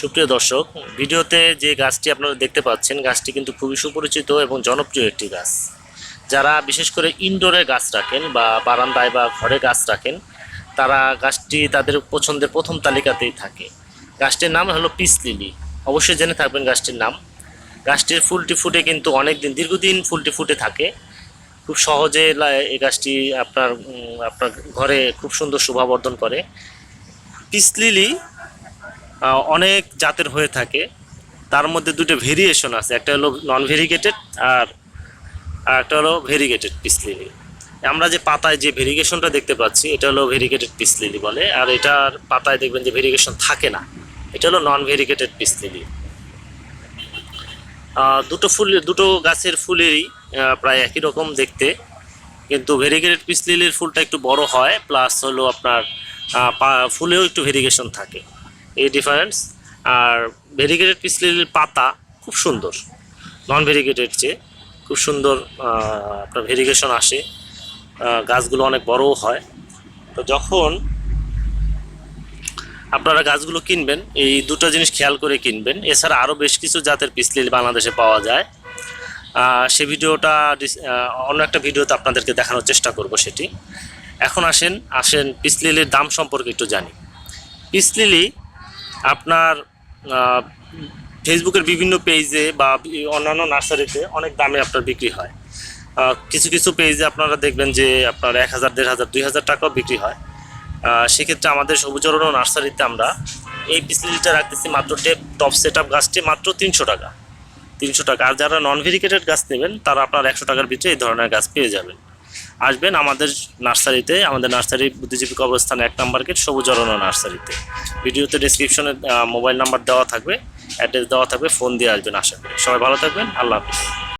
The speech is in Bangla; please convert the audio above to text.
সুপ্রিয় দর্শক, ভিডিওতে যে গাছটি আপনারা দেখতে পাচ্ছেন, গাছটি কিন্তু খুবই সুপরিচিত এবং জনপ্রিয় একটি গাছ। যারা বিশেষ করে ইনডোরে গাছ রাখেন বা বারান্দায় বা ঘরে গাছ রাখেন, তারা গাছটি তাদের পছন্দের প্রথম তালিকাতেই থাকে। গাছটির নাম হলো পিস লিলি। অবশ্যই জেনে থাকবেন গাছটির নাম। গাছটির ফুলটি ফুটে কিন্তু অনেক দিন দীর্ঘদিন ফুলটি ফুটে থাকে। খুব সহজে এই গাছটি আপনার আপনার ঘরে খুব সুন্দর শোভাবর্ধন করে। পিস লিলি অনেক জাতের হয়ে থাকে। তার মধ্যে দুটো ভেরিয়েশন আছে। একটা হলো নন ভেরিগেটেড আর একটা হলো ভেরিগেটেড পিস লিলি আমরা যে পাতায় যে ভেরিগেশনটা দেখতে পাচ্ছি, এটা হলো ভেরিগেটেড পিস লিলি বলে। আর এটার পাতায় দেখবেন যে ভেরিগেশন থাকে না। এটা হলো নন ভেরিগেটেড পিস লিলি দুটো ফুল, দুটো গাছের ফুলেরই প্রায় একই রকম দেখতে। কিন্তু ভেরিগেটেড পিস লিলির ফুলটা একটু বড় হয় প্লাস হলো আপনার ফুলেও একটু ভেরিগেশন থাকে। এই ডিফারেন্স আর ভেরিগেটেড পিস লিলির পাতা খুব সুন্দর। নন ভেরিগেটেড চেয়ে খুব সুন্দর আপনার ভেরিগেশন আসে। গাছগুলো অনেক বড়ও হয়। তো যখন আপনারা গাছগুলো কিনবেন, এই দুটো জিনিস খেয়াল করে কিনবেন। এছাড়া আরও বেশ কিছু জাতের পিসলিল বাংলাদেশে পাওয়া যায়। সে ভিডিওটা অন্য একটা ভিডিওতে আপনাদেরকে দেখানোর চেষ্টা করব সেটি। এখন আসেন আসেন পিসলিলির দাম সম্পর্কে একটু জানি। পিসলিলি আপনার ফেসবুকের বিভিন্ন পেজে বা অন্যান্য নার্সারিতে অনেক দামে আপনার বিক্রি হয়। কিছু কিছু পেজে আপনারা দেখবেন যে আপনার এক হাজার, দেড় হাজার, দুই হাজার টাকাও বিক্রি হয়। সেক্ষেত্রে আমাদের সবুজরণ নার্সারিতে আমরা এই পিসলিটা রাখতেছি মাত্র টেপ টপ সেট আপ গাছটি মাত্র তিনশো টাকা। তিনশো টাকা। আর যারা নন ভেরিকেটেড গাছ নেবেন, তারা আপনার একশো টাকার ভিতরে এই ধরনের গাছ পেয়ে যাবেন। আসবেন আমাদের নার্সারিতে, আমাদের নার্সারি বুদ্ধিজীবী কবরস্থান এক নাম্বার গেট, সবুজ অরণ্য নার্সারিতে। ভিডিওতে ডিসক্রিপশনে মোবাইল নাম্বার দেওয়া থাকবে অ্যাড্রেস দেওয়া থাকবে ফোন দিয়ে আসবেন আশা করি। সবাই ভালো থাকবেন, আল্লাহ হাফিজ।